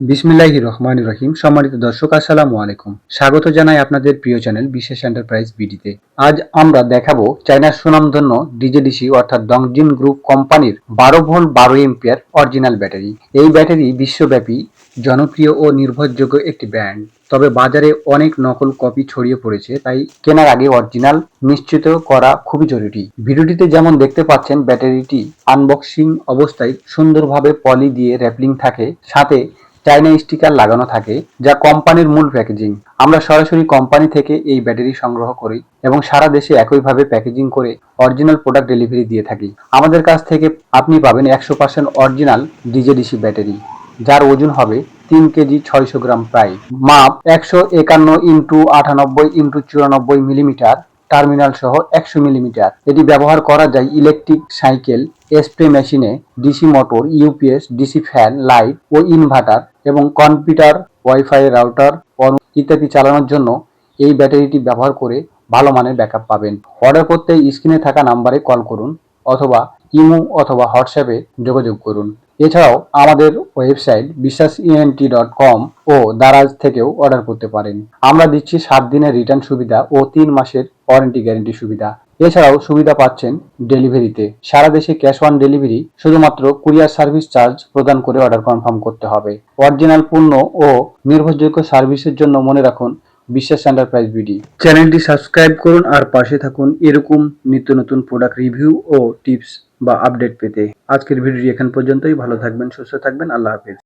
বিসমিল্লাহি রহমান রহিম। সম্মানিত দর্শক, আসসালামু আলাইকুম। স্বাগত জানাই আপনাদের প্রিয় চ্যানেল বিশেষ এন্টারপ্রাইজ বিডিতে। আজ আমরা দেখাবো চায়নার সুনামধন্য ডিজেডিসি অর্থাৎ ডংজিন গ্রুপ কোম্পানির বারো ভোল্ট বারো এম্পিয়ার অরিজিনাল ব্যাটারি। এই ব্যাটারি বিশ্বব্যাপী, জনপ্রিয় ও নির্ভরযোগ্য একটি ব্র্যান্ড। তবে বাজারে অনেক নকল কপি ছড়িয়ে পড়েছে, তাই কেনার আগে অরিজিনাল নিশ্চিত করা খুবই জরুরি। ভিডিওটিতে যেমন দেখতে পাচ্ছেন, ব্যাটারিটি আনবক্সিং অবস্থায় সুন্দরভাবে পলি দিয়ে র্যাপলিং থাকে। সাথে চাইনা স্টিকার লাগানো থাকে যা কোম্পানির মূল প্যাকেজিং আমরা সরাসরি কোম্পানি থেকে এই ব্যাটারি সংগ্রহ করি এবং সারা দেশে একইভাবে প্যাকেজিং করে অরিজিনাল প্রোডাক্ট ডেলিভারি দিয়ে থাকি। আমাদের কাছ থেকে আপনি পাবেন একশো পার্সেন্ট অরিজিনাল ডিজেডিসি ব্যাটারি যার ওজন হবে তিন কেজি ছয়শো গ্রাম প্রায়। মাপ একশো একান্ন ইন্টু আটানব্বই ইন্টু চুরানব্বই মিলিমিটার, টার্মিনাল সহ একশো মিলিমিটার। এটি ব্যবহার করা যায় ইলেকট্রিক সাইকেল স্প্রে মেশিনে DC motor UPS DC fan light ও ইনভার্টার এবং কম্পিউটার, ওয়াইফাই, রাউটার ইত্যাদি চালানোর জন্য এই ব্যাটারিটি ব্যবহার করে ভালো মানের ব্যাকআপ পাবেন। অর্ডার করতে স্ক্রিনে থাকা নাম্বারে কল করুন অথবা ইমো অথবা হোয়াটসঅ্যাপে যোগাযোগ করুন। এছাড়াও আমাদের website Biswas ENT dot com ও দারাজ থেকেও অর্ডার করতে পারেন। আমরা দিচ্ছি সাত দিনের রিটার্ন সুবিধা ও তিন মাসের ওয়ারেন্টি গ্যারেন্টি সুবিধা। এছাড়াও সুবিধা পাচ্ছেন ডেলিভারিতে। সারা দেশে ক্যাশ অন ডেলিভারি শুধুমাত্র কুরিয়ার সার্ভিস চার্জ প্রদান করে অর্ডার কনফার্ম করতে হবে। অরিজিনাল পণ্য ও নির্ভরযোগ্য সার্ভিসের জন্য মনে রাখুন বিশ্বাস এন্টারপ্রাইজ বিডি। চ্যানেলটি সাবস্ক্রাইব করুন আর পাশে থাকুন এরকম নিত্য নতুন প্রোডাক্ট রিভিউ ও টিপস বা আপডেট পেতে। আজকের ভিডিওটি এখান পর্যন্তই। ভালো থাকবেন, সুস্থ থাকবেন। আল্লাহ হাফেজ।